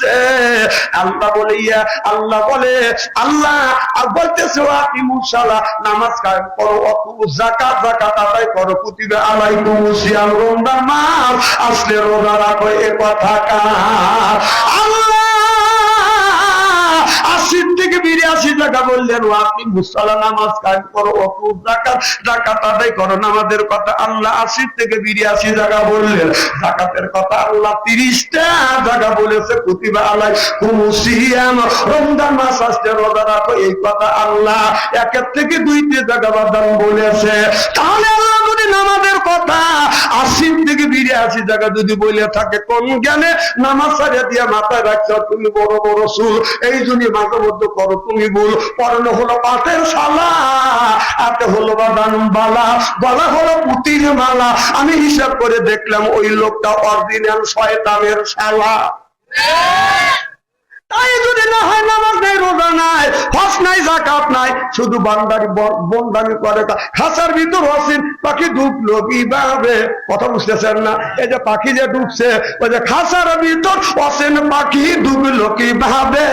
বলেছে আল্লাহ বলে ইয়া আল্লাহ বলে, আল্লাহ, আর বলতেছে আপনি মুসালা নামাজ কায়েম করো অতু জাকাত জাকাত আদায় করো, কুতিবে আলাইকুম সিয়াম রমজান মাস, আসলে রোজা রাখো, এ কথা কার? আল্লাহ আশির থেকে বিরাশি টাকা বললেন, ও আপনি মুসালা নামাজ কায়েম করো অকুব জাকাত জাকাত আদায় করো নামাজের কথা আল্লাহ আশির থেকে বিরাশি জায়গা বললেন। জাকাতের কথা আল্লাহ তিরিশটা জায়গা বলেছে কুতিবা আলাই কুমুসিয়াম রমজান মাস আসছে, রোজা রাখো, এই কথা আল্লাহ একের থেকে দুইটি জায়গা বাদান বলেছে। তাহলে আল্লাহ যদি নামাজের কথা আশির থেকে বিরাশি জায়গা যদি বলে থাকে, কোন জ্ঞানে নামাজ সারিয়া দিয়া মাথায় রাখছো তুমি বড় বড় সুর এই জন্য মাঝে মধ্যে করো তুমি ভুল। পড়ানো হলো পাটের শালা হাতে হলো বাদান বালা গলা হলো পুতির মালা। আমি হিসাব করে দেখলাম ওই লোকটা অরিজিনাল শয়তানের শালা। তাই যদি না হয় নামাজ নেই, রোজা নাই হস নাই জাকাত নাই, শুধু বান্দারি বন্দানি করে তা। খাঁচার ভিতর হসিন পাখি ঢুকলো কীভাবে? কথা বুঝতেছেন না? এই যে পাখি যে ঢুকছে ওই যে খাঁচার ভিতর হসেন পাখি ঢুকলো কীভাবে?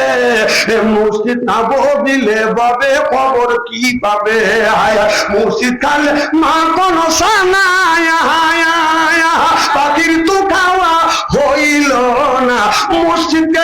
মসজিদ না দিলে বাবে খবর কি পাবে হায় মসজিদ খালে মা কোন সানায় পাখির তো খাওয়া হইল না। মসজিদকে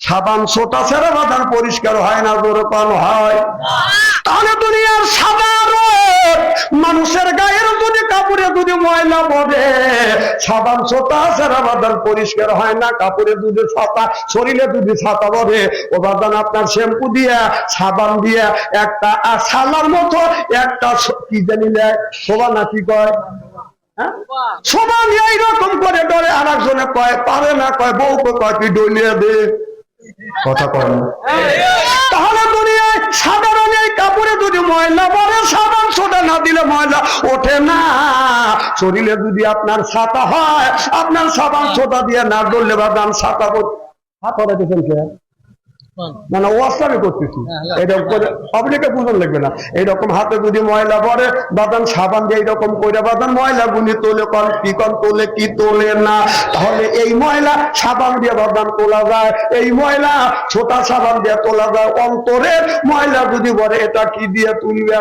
সাবান সোটা ছেড়ে বাদান পরিষ্কার হয় না, জোরে হয়। তাহলে দুনিয়ার সাধারণ মানুষের গায়ের যদি কাপড়ে যদি ময়লা পড়ে। সাবান সোটা ছেড়ে বাদান পরিষ্কার হয় না, কাপড়ে যদি ছাতা, শরীরে যদি ছাতা পড়ে। ও বাদান আপনার শ্যাম্পু দিয়া, সাবান দিয়া, একটা আর সালার মতো, একটা কি জানি শোভা না কি কয়? হ্যাঁ? সবাই এইরকম করে ডরে আর একজনে কয়, পারে না, কয়, বউকে কয়, কি ডলিয়ে দে। কথা কয় না তাহলে দুনিয়ায় সাধারণ এই কাপড়ে যদি ময়লা পরে, সাবান সোডা না দিলে ময়লা ওঠে না। শরীরে যদি আপনার ছাতা হয়, আপনার সাবান সোডা দিয়ে না ডললে বা দাম ছাতা পরে দেখেন কে? না না ওয়াশ আমি করতেছি এরকম পাবলিকে বুঝন লাগবে না। এইরকম হাতে যদি ময়লা পড়ে বাদান সাবান দিয়ে এইরকম করে বাদান ময়লা গুলি তোলে কন কি কন তোলে কি তোলে না? তাহলে এই ময়লা সাবান দিয়ে বাদান তোলা যায়। এই ময়লা ছোটা সাবান দিয়ে তোলা যায়। অন্তরের ময়লা যদি বলে এটা কি দিয়ে তুলবে?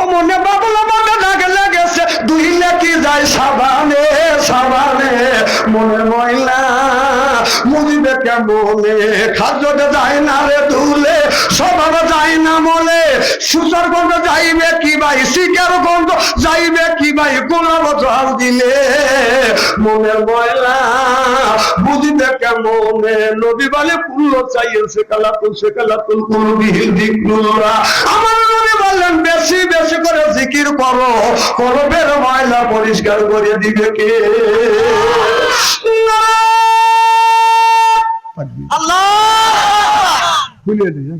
ও মনে বাবলা মনে লাগে লেগেছে। দুই নাকি যায় সাবানে সাবানে? মনে ময়লা মুজিবে কেমনে? খাদ্যতে যায় না রে দুলে সবার যায় না মলে। সুসার গন্ধ যাইবে কি ভাই? শিকার গন্ধ যাইবে কি ভাই? গোলাপ জল দিলে। মনের ময়লা বুঝিবে কেমনে? নবী বলে পুল্লো চাইয়েন সে কালাতুল সে কালাতুল কুলবিহিল দিকুল্লা আমার নবী বললেন, বেশি বেশি করে জিকির করো। কলবের ময়লা পরিষ্কার করে দিবে কে? খুলে দিয়ে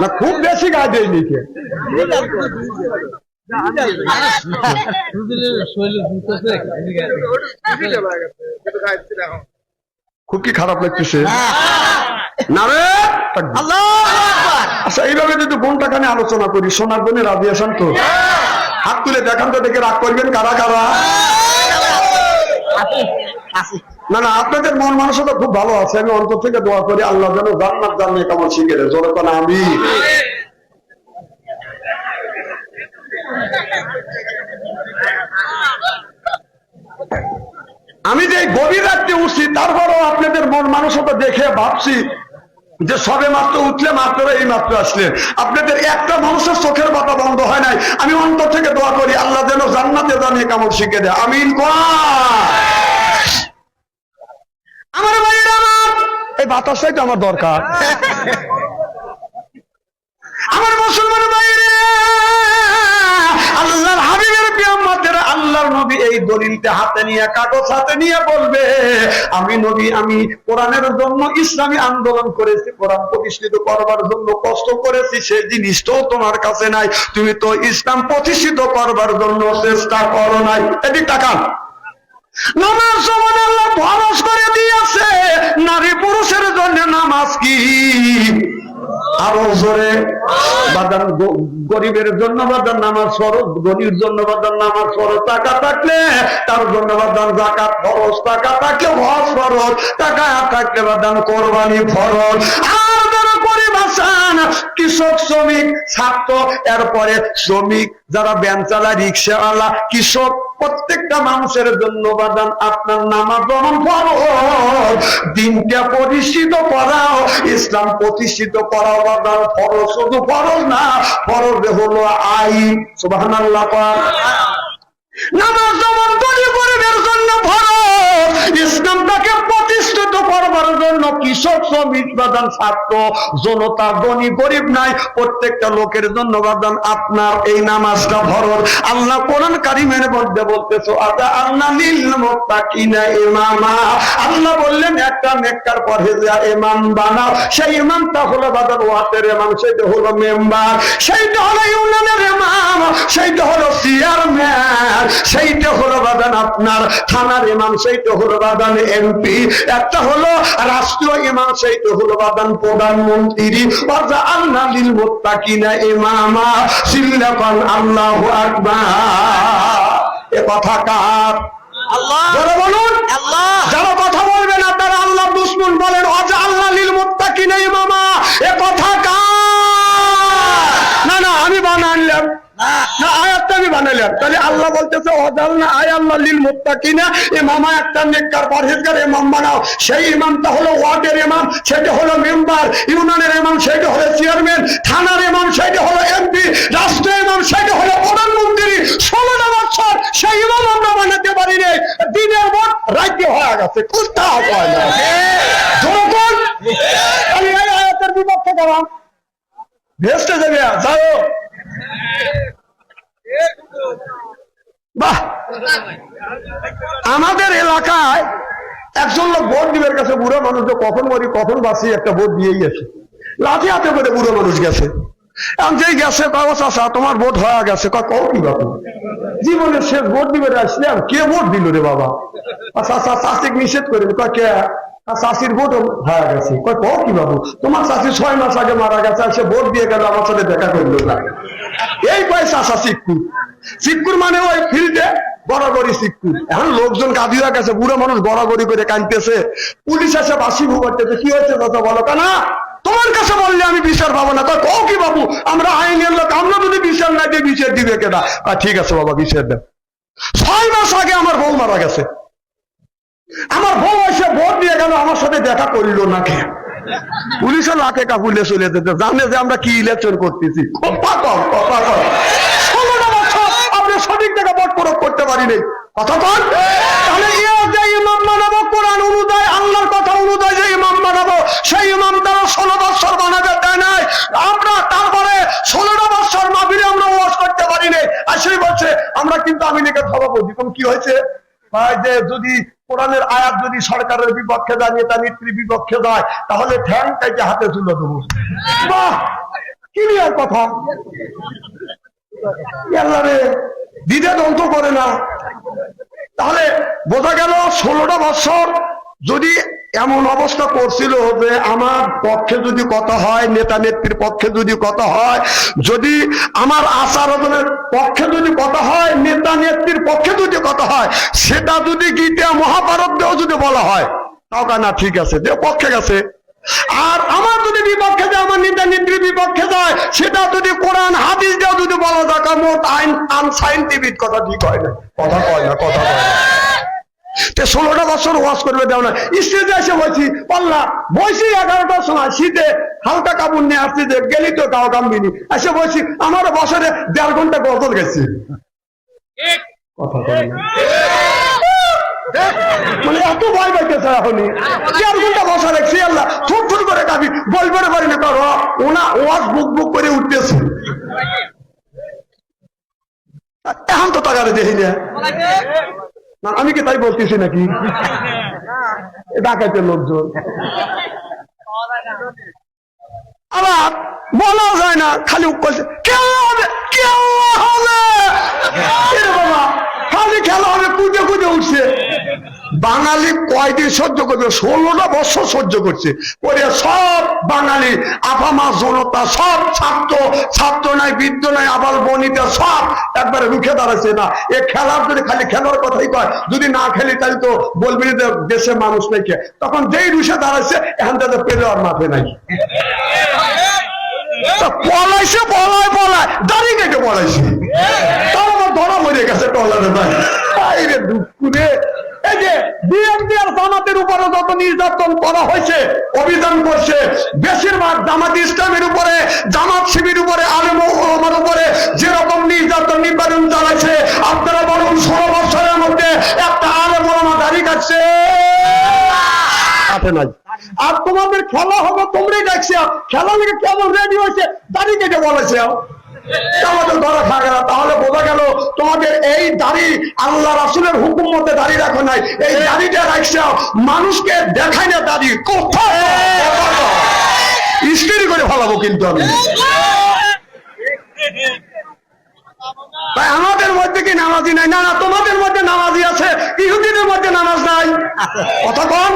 না। খুব বেশি গায়ে দেয়নি কে। খুব কি খারাপ লাগতেছে? না রে! আচ্ছা এইভাবে যদি ঘন্টাখানে আলোচনা করি সোনার জন্য রাজি আসান তো? হাত তুলে দেখান তো দেখে রাগ করবেন কারা কারা? না না আপনাদের মন মানসিকতা খুব ভালো আছে। আমি অন্তর থেকে দোয়া করি আল্লাহ যেন জান্নাত জানিয়ে কেমন শিখে দেয়। জোরে কোন আমি আমি যে গভীর রাত্রে উঠছি তারপরেও আপনাদের মন মানসিকতা দেখে ভাবছি যে সবে মাত্র উঠলে মাত্র এই মাত্র আসলেন আপনাদের একটা মানুষের চোখের পাতা বন্ধ হয় নাই। আমি অন্তর থেকে দোয়া করি, আল্লাহ যেন জান্নাতে জানিয়ে কেমন শিখে দেয়। আমিন আমার এই বাতাসটাই তো আমার দরকার। আমার মুসলমান ভাইরে আল্লাহর আল্লাহর নবী এই হাতে নিয়ে, কাগজ হাতে নিয়ে বলবে, আমি নবী, আমি কোরআনের জন্য ইসলামী আন্দোলন করেছি, কোরআন প্রতিষ্ঠিত করবার জন্য কষ্ট করেছি জিনিসটাও তোমার কাছে নাই। তুমি তো ইসলাম প্রতিষ্ঠিত করবার জন্য চেষ্টা করো নাই। নামাজ করে দিয়েছে। নারী পুরুষের জন্য নামাজ কি? আরও জোরে বাদান গরিবের জন্য বাদান নামাজ ফরজ গরিবের জন্য বাদান নামাজ ফরজ টাকা থাকলে তার জন্য বাদান জাকাত, ফরজ, টাকা থাকলে হজ ফরজ, টাকা থাকলে বাদান কোরবানি ফরজ। কৃষক, শ্রমিক, ছাত্র, এরপরে শ্রমিক, যারা ব্যান চালায়, রিক্সাওয়ালা, কৃষক, প্রত্যেকটা মানুষের জন্য বাদান আপনার নামাজ ফরজ দিনটা প্রতিষ্ঠিত করাও, ইসলাম প্রতিষ্ঠিত করাও বাদাম, ফরজ শুধু ফরজ না, ফরজ হলো আইন পাক। নামাজ যেমন তৈরি জন্য ইসলামটাকে প্রতিষ্ঠিত করবার জন্য কৃষক শ্রমিক বাদান ছাত্র, জনতা, ধনী, গরিব নাই, প্রত্যেকটা লোকের জন্য বাদান আপনার এই নামাজটা ফরজ। আল্লাহ কোরআন কারিমের মধ্যে বলতেছো, আদা আল্লাহ নীল মুত্তাকিনা ইমামা। আল্লাহ বললেন, একটা নেককার পরহেজগার ইমাম বানাও। সেই ইমামটা হলো বাদান ওয়াতের ইমাম, সেইটা হলো মেম্বার, সেইটা হলো ইউনিয়নের ইমাম, সেইটা হলো চেয়ারম্যান, সেইটা হলো বাদান আপনার থানার ইমাম, সেইটা হলো বাদান এমপি। একটা হলো রাষ্ট্রীয় ইমাম সেইটা হলো বাদান প্রধানমন্ত্রী। আল্লাহ লিল মুত্তাকিনা ইমামা সিল্লাকান আল্লাহু আকবার। এ কথা কার? আল্লাহ। যারা বলুন। আল্লাহ। যারা কথা বলবেন আপনারা আল্লাহ দুশ্মন বলেন অজা আল্লাহ লিল মুত্তাকিনা ইমামা। এ কথা কার না না আমি বানাইলাম না হলো ওয়ার্ডের সেটা হলো মেম্বার, ইউনিয়নের ইমাম, সেটা হলো চেয়ারম্যান, থানার ইমাম, সেটা হলো এমপি রাষ্ট্র ইমাম, সেটা হলো প্রধানমন্ত্রী। ষোলোটা বছর সেই রে দিনের পর রাজ্য হয়ে গেছে কোথা বিপক্ষে গেলাম। ভেস্টে যাবে, যাও। বাহ! আমাদের এলাকায় একজন লোক ভোট দিবের কাছে, বুড়ো মানুষ যে কখন মরি, কখন বাঁচি, একটা ভোট দিয়েই গেছে। লাঠি হাতে করে বুড়ো মানুষ গেছে। এখন যেই গেছে কাগজ চাষা তোমার ভোট হয়ে গেছে। কয়, কও কি বাবু জীবনের শেষ ভোট দিবে আসলাম কে ভোট দিল রে বাবা? চাষা চাষিক নিষেধ করে কয়, কে? আর চাষির ভোট হয়ে গেছে। কয়, কও কি বাবু তোমার চাষি ছয় মাস আগে মারা গেছে, আর সে ভোট দিয়ে গেল আমার সাথে দেখা করল না? এই কয় চাষা শিক্ষুর শিক্ষুর মানে ওই ফিল্ডে গড়াগড়ি শিক্ষুর এখন লোকজন কাঁদি হয়ে গেছে, বুড়ো মানুষ গড়াগড়ি করে কাঁদতেছে। পুলিশ এসে বাসি ভুগতেছে কি হয়েছে কথা বলো কেনা? তোমার কাছে বললে আমি বিচার পাবো না। কয়, কও কি বাবু? আমরা আইনের লোক, আমরা যদি বিচার না দিয়ে বিচার দিবে কেনা ঠিক আছে বাবা, বিচার দেন। ছয় মাস আগে আমার বউ মারা গেছে। আমার বউ এসে ভোট দিয়ে গেল, আমার সাথে দেখা করিল না কে? পুলিশের লাখে কাপুলে চলে যেতে। জানে যে আমরা কি ইলেকশন করতেছি। কথা কথা আপনি সঠিক জায়গা ভোট প্রয়োগ করতে পারিনি কথা কন তাহলে ইমাম বানাবো, কোরআন আল্লাহর কথা যে ইমাম বানাবো, সেই ইমাম ষোলো বানাবে তাই নাই। আমরা তারপরে ষোলোটা বছর মাফিরে আমরা ওয়াজ করতে পারিনি আর সেই বছর আমরা কিন্তু আমি লিখে কোন কি হয়েছে? ভাই, যে যদি কোরআনের আয়াত যদি সরকারের বিপক্ষে দেয়, নেতা নেত্রীর বিপক্ষে দেয়, তাহলে ঠ্যাং তাইকে হাতে তুলে দেবো। বাহ! ক্লিয়ার কথা। দিদে দন্ত করে না। তাহলে বোঝা গেল ষোলোটা বছর যদি এমন অবস্থা করছিল যে আমার পক্ষে যদি কথা হয়, নেতা নেত্রীর পক্ষে যদি কথা হয়, যদি আমার আচার আচরণের পক্ষে যদি কথা হয়, নেতা নেত্রীর পক্ষে যদি কথা হয়, সেটা যদি গীতা মহাভারত দিয়েও যদি বলা হয়, তাও না ঠিক আছে, যে পক্ষে গেছে। আর আমার যদি বিপক্ষে যায়, আমার নেতা নেত্রীর বিপক্ষে যায়, সেটা যদি কোরআন, হাদিস দিয়েও যদি বলা যায় মোট আইন আনসাইন্টিফিক কথা ঠিক হয় না। কথা কয় না, কথা কয় না। তে ষোলোটা বছর ওয়াশ করবে দেও না। স্টেজে এসে বলছি, পাল্লা, বলছি এগারোটার সময় শীতে হালকা কাপড় নিয়ে আসছি যে গেলি তো গাও কামবিনি এসে বলছি, আমার বছরে দেড় ঘণ্টা গজল গেছে। মানে এত ভয় বসা দেখছি আল্লাহ থুর থুর করে কাবি না ওয়াজ বুক বুক করে উঠতেছে। এখন তো টাকারে দেখি না। না, আমি কি তাই বলতেছি নাকি? ডাকাইতে লোকজন। আবার বলা যায় না খালি করছে কেউ হবে কেউ হবে! বাবা খালি খেলা হবে কুদে কুদে উঠছে। বাঙালি কয়দিন সহ্য করবে? ষোলোটা বছর সহ্য করছে। ওরে সব বাঙালি আফামা জনতা, সব ছাত্র ছাত্র নাই, বৃদ্ধ নাই আবার বনিতা, সব একবারে রুখে দাঁড়াচ্ছে না। এ খেলার যদি খালি খেলার কথাই কয়, যদি না খেলি তাহলে তো বলবি যে দেশে মানুষ নাই তখন যেই রুষে দাঁড়াচ্ছে, এখান থেকে পেলে আর মাঠে নাই। পলাইছে, পলায় পলায়। দাঁড়িয়ে কেটে পলাইছে। তার আমার ধরা মরে গেছে টলারে ভাই। দুঃখ রে। এই যে বিএনপি আর জামাতের উপরে যত নির্যাতন করা হয়েছে অভিযান করছে বেশিরভাগ জামাত ইসলামের উপরে জামাত শিবির উপরে আলেম উপরে যেরকম নির্যাতন নিবারণ চালাইছে আপনারা বলুন ষোলো বছরের মধ্যে একটা আলেম ওলামা দাঁড়িয়ে কাটছে। কাটে নাই। আর তোমাদের খেলা হবে তোমরাই দেখছি খেলা লেগে কেমন রেডি হয়েছে দাঁড়িয়ে কেটে বলেছে। আমাদের ধরা থাকে না। তাহলে বোঝা গেল তোমাদের এই দাড়ি আল্লাহ রাসুলের হুকুম মধ্যে দাড়ি রাখো নাই। এই দাড়িটা রাখছে মানুষকে দেখাই না দাড়ি। কোথায়? স্ত্রী করে ফেলাবো কিন্তু আমি। তাই আমাদের মধ্যে কি নামাজি নাই? না না তোমাদের মধ্যে নামাজি আছে ইহুদিদের মধ্যে নামাজ নাই। কথা কম?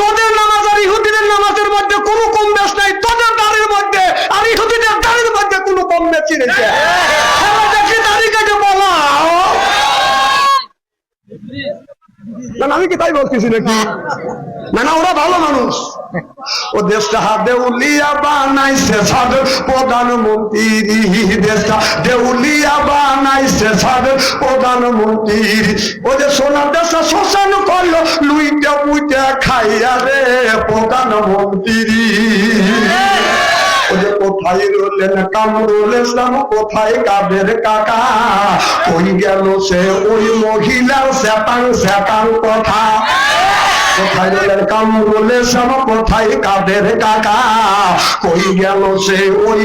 তোদের নামাজ আর ইহুদিদের নামাজের মধ্যে কোনো কম বেশ নাই। তোদের দাড়ির মধ্যে আর ইহুদিদের দাড়ির মধ্যে কোনো না, আমি কি তাই বলতেছি নাকি? না না ওরা ভালো মানুষ। ও দেশটা দেউলিয়া বানাইছে সাদ প্রধানমন্ত্রী দেশটা দেউলিয়া বানাইছে সাদ প্রধানমন্ত্রী ও যে সোনার দেশটা শোষণ করল লুইটা পুইটা খাইয়া রে প্রধানমন্ত্রী। কোথায় রলেন কামরুল ইসলাম, কোথায় কাবের কাকা? কই গেল সে ওই মহিলার স্যাপাং স্যাপাং কথা? কোথায় রলেন কামরুল ইসলাম, কোথায় কাবের কাকা? কই গেল সে ওই